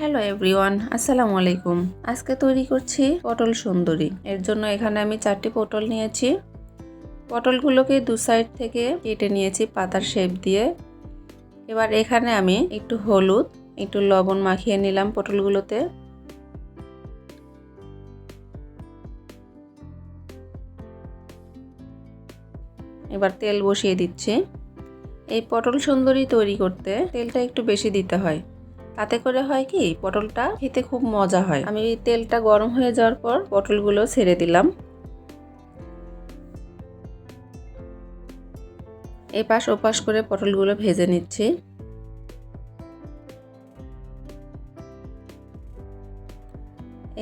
Hello everyone আসসালামু আলাইকুম আজকে তৈরি করছি পটল সুন্দরী। এর জন্য এখানে আমি চারটি পটল নিয়েছি। পটলগুলোকে দু সাইড থেকে কেটে নিয়েছি পাতার শেপ দিয়ে। এবার এখানে আমি একটু হলুদ, একটু লবণ মাখিয়ে নিলাম পটলগুলোতে। এবার তেল বসিয়ে দিচ্ছি। এই পটল সুন্দরী তৈরি করতে তেলটা একটু বেশি দিতে হয়। তাতে করে হয় কি, পটলটা খেতে খুব মজা হয়। আমি তেলটা গরম হয়ে যাওয়ার পর পটলগুলো ছেড়ে দিলাম। এপাশ ওপাশ করে পটলগুলো ভেজে নিচ্ছি।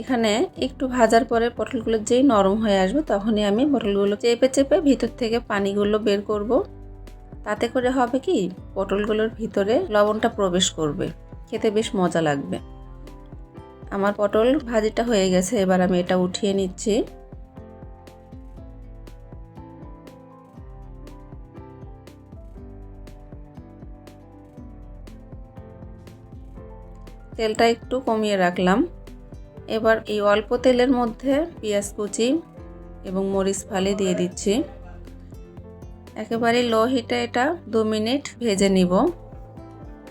এখানে একটু ভাজার পরে পটলগুলো যেই নরম হয়ে আসবে তখনই আমি পটলগুলো চেপে চেপে ভিতর থেকে পানিগুলো বের করব। তাতে করে হবে কি, পটলগুলোর ভিতরে লবণটা প্রবেশ করবে। খেতে বেশ মজা লাগবে। আমার পটল ভাজিটা হয়ে গেছে, এবার আমি এটা উঠিয়ে নিচ্ছি। তেলটা একটু কমিয়ে রাখলাম। এবার এই অল্প তেলের মধ্যে পেঁয়াজ কুচি এবং মরিচ ফালি দিয়ে দিচ্ছি। একেবারে লো হিটে এটা দু মিনিট ভেজে নিব।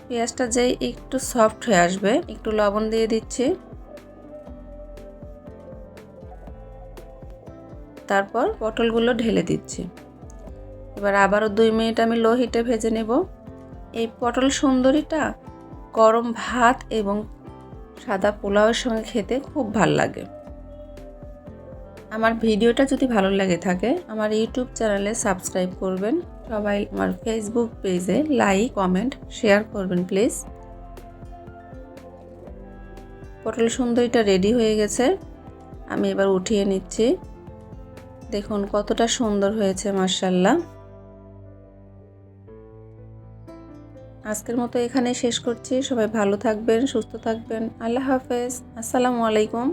পেঁয়াজটা যেই একটু সফট হয়ে আসবে, একটু লবণ দিয়ে দিচ্ছি। তারপর পটলগুলো ঢেলে দিচ্ছি। এবার আবারও দুই মিনিট আমি লো হিটে ভেজে নেব। এই পটল সুন্দরীটা গরম ভাত এবং সাদা পোলাওয়ের সঙ্গে খেতে খুব ভালো লাগে। আমার ভিডিওটা যদি ভালো লাগে থাকে, আমার ইউটিউব চ্যানেলে সাবস্ক্রাইব করবেন। সবাই আমার ফেসবুক পেজে লাইক কমেন্ট শেয়ার করবেন প্লিজ পটল সুন্দরীটা রেডি হয়ে গেছে। আমি এবার উঠিয়ে নিচ্ছি। দেখুন কতটা সুন্দর হয়েছে মার্শাল্লাহ আজকের মতো এখানে শেষ করছি। সবাই ভালো থাকবেন, সুস্থ থাকবেন। আল্লাহ হাফেজ। আসসালামু আলাইকুম।